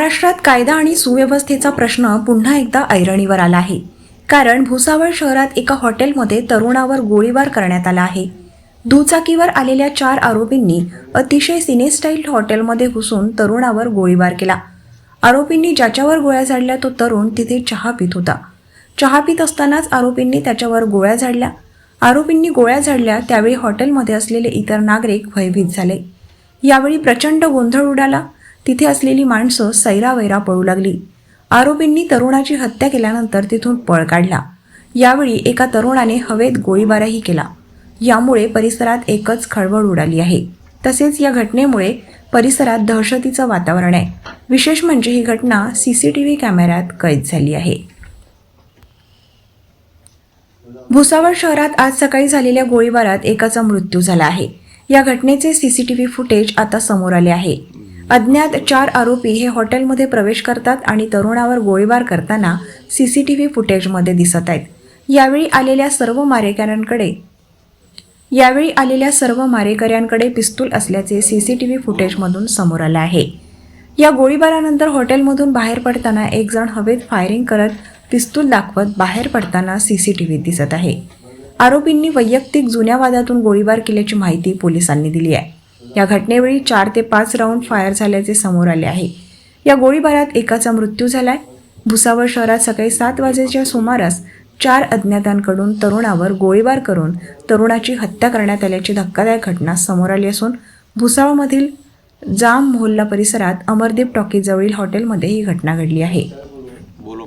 महाराष्ट्रात कायदा आणि सुव्यवस्थेचा प्रश्न पुन्हा एकदा ऐरणीवर आला आहे. कारण भुसावळ शहरात एका हॉटेलमध्ये तरुणावर गोळीबार करण्यात आला आहे. दुचाकीवर आलेल्या चार आरोपींनी अतिशय सिनेस्टाईल हॉटेलमध्ये घुसून तरुणावर गोळीबार केला. आरोपींनी ज्याच्यावर गोळ्या झाडल्या तो तरुण तिथे चहा पित होता. चहा पित असतानाच आरोपींनी त्याच्यावर गोळ्या झाडल्या. आरोपींनी गोळ्या झाडल्या त्यावेळी हॉटेलमध्ये असलेले इतर नागरिक भयभीत झाले. यावेळी प्रचंड गोंधळ उडाला. तिथे असलेली माणसं सैरावैरा पळू लागली. आरोपींनी तरुणाची हत्या केल्यानंतर तिथून पळ काढला. यावेळी एका तरुणाने हवेत गोळीबारही केला. यामुळे परिसरात एकच खळबळ उडाली आहे. तसेच या घटनेमुळे परिसरात दहशतीचं वातावरण आहे. विशेष म्हणजे ही घटना सीसीटीव्ही कॅमेऱ्यात कैद झाली आहे. भुसावळ शहरात आज सकाळी झालेल्या गोळीबारात एकाचा मृत्यू झाला आहे. या घटनेचे सीसीटीव्ही फुटेज आता समोर आले आहे. अज्ञात चार आरोपी हे हॉटेलमध्ये प्रवेश करतात आणि तरुणावर गोळीबार करताना सी सी टी व्ही फुटेजमध्ये दिसत आहेत. यावेळी आलेल्या सर्व मारेकऱ्यांकडे यावेळी आलेल्या सर्व मारेकऱ्यांकडे पिस्तूल असल्याचे सी सी टी व्ही फुटेजमधून समोर आले आहे. या गोळीबारानंतर हॉटेलमधून बाहेर पडताना एक जण हवेत फायरिंग करत पिस्तूल दाखवत बाहेर पडताना सी सी टी व्हीत दिसत आहे. आरोपींनी वैयक्तिक जुन्या वादातून गोळीबार केल्याची माहिती पोलिसांनी दिली आहे. या घटनेवेळी चार ते पाच राऊंड फायर झाल्याचे समोर आले आहे. या गोळीबारात एकाचा मृत्यू झालाय. भुसावळ शहरात सकाळी सात वाजेच्या सुमारास चार अज्ञातांकडून तरुणावर गोळीबार करून तरुणाची हत्या करण्यात आल्याची धक्कादायक घटना समोर आली असून भुसावळमधील जाम मोहल्ला परिसरात अमरदीप टॉकीजवळील हॉटेलमध्ये ही घटना घडली आहे. बोलो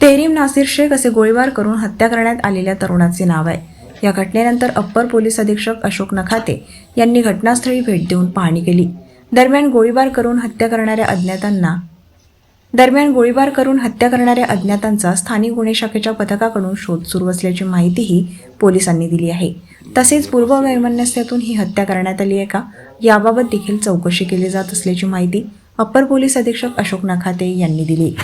तेरीम नासिर शेख असे गोळीबार करून हत्या करण्यात आलेल्या तरुणाचे नाव आहे. या घटनेनंतर अप्पर पोलीस अधीक्षक अशोक नखाते यांनी घटनास्थळी भेट देऊन पाहणी केली. दरम्यान गोळीबार करून हत्या करणाऱ्या अज्ञातांना दरम्यान गोळीबार करून हत्या करणाऱ्या अज्ञातांचा स्थानिक गुन्हे शाखेच्या पथकाकडून शोध सुरू असल्याची माहितीही पोलिसांनी दिली आहे. तसेच पूर्व वैमनस्यातून ही हत्या करण्यात आली आहे का? याबाबत देखील चौकशी केली जात असल्याची माहिती अप्पर पोलीस अधीक्षक अशोक नखाते यांनी दिली.